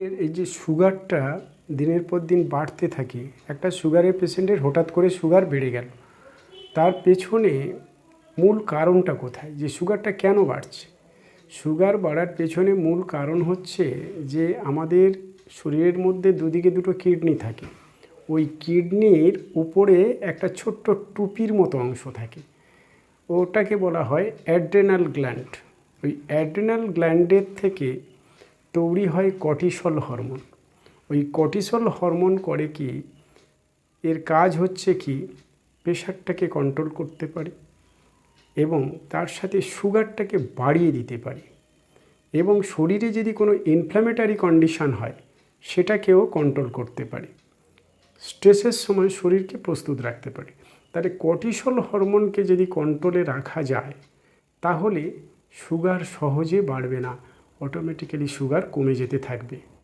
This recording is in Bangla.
এই যে সুগারটা দিনের পর দিন বাড়তে থাকে, একটা সুগারের পেশেন্টের হঠাৎ করে সুগার বেড়ে গেল। তার পেছনে মূল কারণটা কোথায়? যে সুগারটা কেন বাড়ছে? সুগার বাড়ার পেছনে মূল কারণ হচ্ছে যে আমাদের শরীরের মধ্যে দুদিকে দুটো কিডনি থাকে। ওই কিডনির উপরে একটা ছোট্ট টুপির মতো অংশ থাকে। ওটাকে বলা হয় অ্যাড্রেনাল গ্ল্যান্ড। ওই অ্যাড্রেনাল গ্ল্যান্ডের থেকে তৈরি হয় কর্টিসল হরমোন। ওই কর্টিসল হরমোন করে কি? এর কাজ হচ্ছে কি? প্রেশারটাকে কন্ট্রোল করতে পারে এবং তার সাথে সুগারটাকে বাড়িয়ে দিতে পারে এবং শরীরে যদি কোনো ইনফ্ল্যামেটারি কন্ডিশন হয়, সেটাকেও কন্ট্রোল করতে পারে। স্ট্রেসের সময় শরীরকে প্রস্তুত রাখতে পারে। তাহলে কর্টিসল হরমোনকে যদি কন্ট্রোলে রাখা যায়, তাহলে সুগার সহজে বাড়বে না। অটোমেটিক্যালি সুগার কমে যেতে থাকবে।